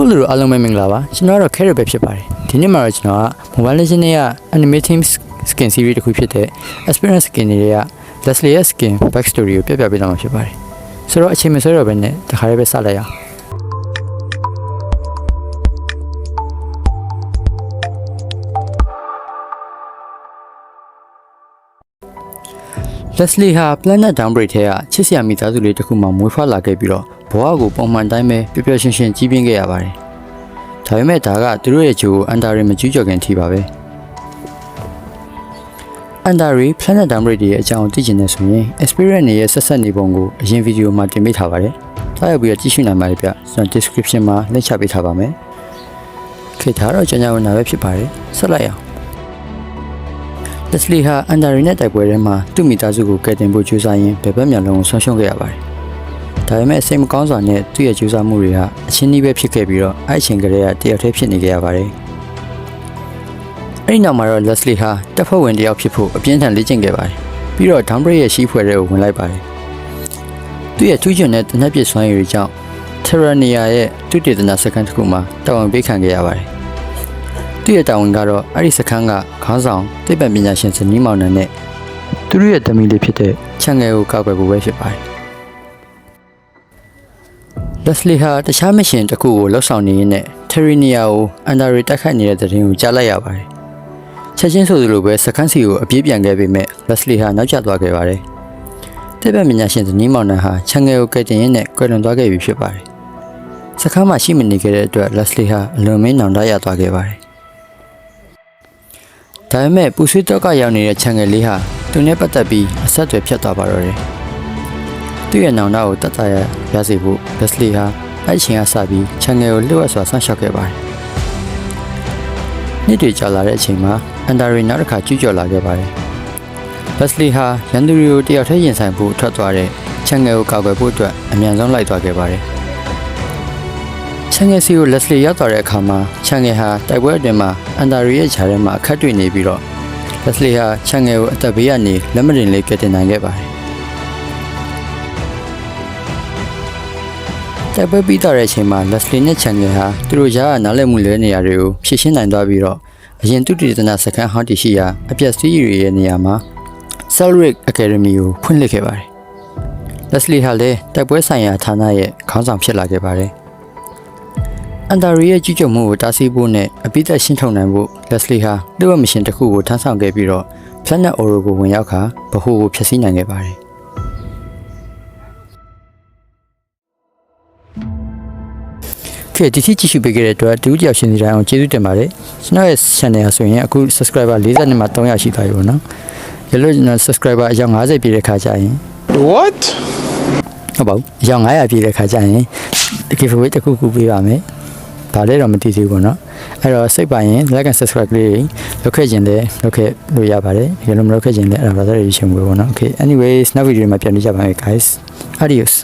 ကိုလူတို့အားလုံးပဲမင်္ဂလာပါကျွန်တော်ကတော့ Carrot ပဲဖြစ်ပါတယ်ဒီနေ့မှာတော့ကျွန်တော်က Mobile Legends ရဲ့ animating skin series တစ်ခုဖြစ်တဲ့ Experience Skin တွေက Leslie ရဲ့ skin backstory ကိုပြပြပေးတော့မှာဖြစ်ပါတယ်ဆိုတော့အချိန်မဆွဲတော့ဘဲနဲ့တခါလေးပဲစလိုက်ရအောင် Leslie ဟာ Planet Downbreak ထဲကချစ်စရာမိသားစုလေးတစ်ခုမှမွေးဖွားလာခဲ့ပြီးတော့ဘဝကိုပုံမှန်တိုင်းပဲပျော်ပျော်ရွှင်ရွှင်ကြီးပြင်းခဲ့ရပါတယ်။ဒါပေမဲ့ဒါကသူတို့ရဲ့ဂျိုကိုအန်တာရီမကျူးကျော်ခင်ထိပါပဲ။အန်တာရီ Planet Downbreak ရဲ့အကြောင်းကိုသိချင်တဲ့ဆိုရင် Experience နဲ့ရဲ့ဆက်ဆက်နေပုံကိုအရင်ဗီဒီယိုမှာတင်ပေးထားပါတယ်။ထားရောက်ပြီးတော့ကြည့်ရှုနိုင်ပါတယ်ဗျ။ကျွန်တော် description မှာ link ချပေးထားပါမယ်။ခေတ်ထားတော့ကြောင်ကြောင်နာပဲဖြစ်ပါတယ်။ဆက်လိုက်အောင် Leslie ဟာအန်ဒါရီနဲ့တိုက်ပွဲထဲမှာသူ့မိသားစုကိုကယ်တင်ဖို့ကြိုးစားရင်းဘယ်ဘက်မျှလုံးကိုဆုံးရှုံးခဲ့ရပါတယ်။ဒါပေမဲ့စိတ်မကောင်းစွာနဲ့သူ့ရဲ့ကြိုးစားမှုတွေဟာအချင်းကြီးပဲဖြစ်ခဲ့ပြီးတော့အဲ့အချိန်ကလေးကတယောက်တည်းဖြစ်နေခဲ့ရပါတယ်။အဲ့ဒီနောက်မှာတော့ Leslie ဟာတပ်ဖွဲ့ဝင်တစ်ယောက်ဖြစ်ဖို့အပြင်းထန်လေ့ကျင့်ခဲ့ပါတယ်။ပြီးတော့ Downbreak ရဲ့ရှိဖွဲ့တွေကိုဝင်လိုက်ပါတယ်။သူ့ရဲ့ထူးချွန်တဲ့တနက်ပြစ်စွမ်းရည်တွေကြောင့် Terrania ရဲ့သူတေသနာစခန်းတစ်ခုမှာတာဝန်ပေးခံခဲ့ရပါတယ်။ သူ့ရဲ့တာဝန်ကတော့အဲ့ဒီစခန်းကခေါင်းဆောင်သိပ္ပံပညာရှင်စနီးမောင်နှံနဲ့သူတို့ရဲ့တမီလေးဖြစ်တဲ့ချန်ငယ်ကိုကောက်ွယ်ဖို့ပဲဖြစ်ပါတယ်။ Leslie ဟာတခြားမရှင်တစ်ခုကိုလှောက်ဆောင်နေရင်းနဲ့ Terrania ကိုအန်ဒါရီတိုက်ခိုက်နေတဲ့တဲ့ရင်ကိုကြားလိုက်ရပါတယ်။ချက်ချင်းဆိုသလိုပဲစခန်းစီကိုအပြေးပြန်ခဲ့ပေမဲ့ Leslie ဟာနောက်ကျသွားခဲ့ပါတယ်။သိပ္ပံပညာရှင်စနီးမောင်နှံဟာချန်ငယ်ကိုကယ်တင်ရင်းနဲ့ကွယ်လွန်သွားခဲ့ပြီဖြစ်ပါတယ်။စခန်းမှာရှိမနေခဲ့တဲ့အတွက် Leslie ဟာအလွန်မင်းနောင်တရသွားခဲ့ပါတယ်။ ဒါပေမဲ့ပူဆွေးတော့ကရောက်နေတဲ့ချန်ငယ်လေးဟာသူနဲ့ပတ်သက်ပြီးအဆက်အသွယ်ဖြတ်သွားပါတော့တယ်။သူ့ရဲ့နောင်တကိုတတ်တာရရစေဖို့ Leslie ဟာအဲ့ဒီအချိန်ကစပြီးချန်ငယ်ကိုလျှို့ဝှက်စွာဆန့်ရှောက်ခဲ့ပါတယ်။နှစ်တွေကြာလာတဲ့အချိန်မှာအန်ဒါရီနောက်တစ်ခါကျူးကျော်လာခဲ့ပါတယ်။ Leslie ဟာရန်သူတွေကိုတယောက်တည်းရင်ဆိုင်ဖို့ထွက်သွားတဲ့ချန်ငယ်ကိုကာကွယ်ဖို့အတွက်အမြန်ဆုံးလိုက်သွားခဲ့ပါတယ်။ ချန်ငယ်စီကို Leslie ရောက်သွားတဲ့အခါမှာချန်ငယ်ဟာတိုက်ပွဲအတွင်းမှာအန်တာရီရဲ့ခြားထဲမှာအခက်တွေ့နေပြီးတော့ Leslie ဟာချန်ငယ်ကိုအသက်ဘေးကနေလက်မတင်လေးကယ်တင်နိုင်ခဲ့ပါတယ်။တိုက်ပွဲပြီးသွားတဲ့အချိန်မှာ Leslie နဲ့ချန်ငယ်ဟာသူတို့ကြားကနားလည်မှုလဲနေရာတွေကိုဖြည့်ရှင်းနိုင်သွားပြီးတော့အရင်သူတည်တနာစခန်းဟောင်းတည်ရှိရာအပြက်စီးရီရဲ့နေရာမှာ Cellric Academy ကိုဖွင့်လှစ်ခဲ့ပါတယ်။ Leslie ဟာလည်းတိုက်ပွဲဆိုင်ရာဌာနရဲ့ခေါင်းဆောင်ဖြစ်လာခဲ့ပါတယ်။ အန်တာရီရဲ့ကြီးကြုံမှုကိုတားဆီးဖို့နဲ့အပိသက်ရှင်းထုတ်နိုင်ဖို့ Leslie ဟာလျှို့ဝှက်မရှင်တစ်ခုကိုထမ်းဆောင်ခဲ့ပြီးတော့ Planet Oro ကိုဝင်ရောက်ခါဗဟိုကိုဖျက်ဆီးနိုင်ခဲ့ပါတယ်။ကဲဒီထိကြည့်ရှုပေးခဲ့တဲ့အတွက်ဒုတိယရှင်စီတိုင်းအောင်ကျေးဇူးတင်ပါတယ်။ကျွန်တော်ရဲ့ channel ဟာဆိုရင်အခု subscriber 40နဲ့မှ300ရှိသွားပြီပေါ့နော်။ရလို့ကျွန်တော် subscriber အယောက်50ပြည့်တဲ့ခါကျရင် What? ဟုတ်ပါဘူးအယောက်900ပြည့်တဲ့ခါကျရင် giveaway တစ်ခုခုပေးပါမယ်။ ဒါလည်းတော့မသိသေးဘူးပေါ့နော်။အဲ့တော့စိတ်ပါရင် like and subscribe လေးလုပ်ခဲ့ခြင်းလည်းလုပ်ခဲ့လို့ရပါတယ်။ဒီလိုမလုပ်ခဲ့ခြင်းလည်းအဲ့ဒါ brother ရေးချင်ဘူးပေါ့နော်။ Okay anyways နောက်ဗီဒီယိုမှာပြန်ကြည့်ကြပါမယ် guys. Adios.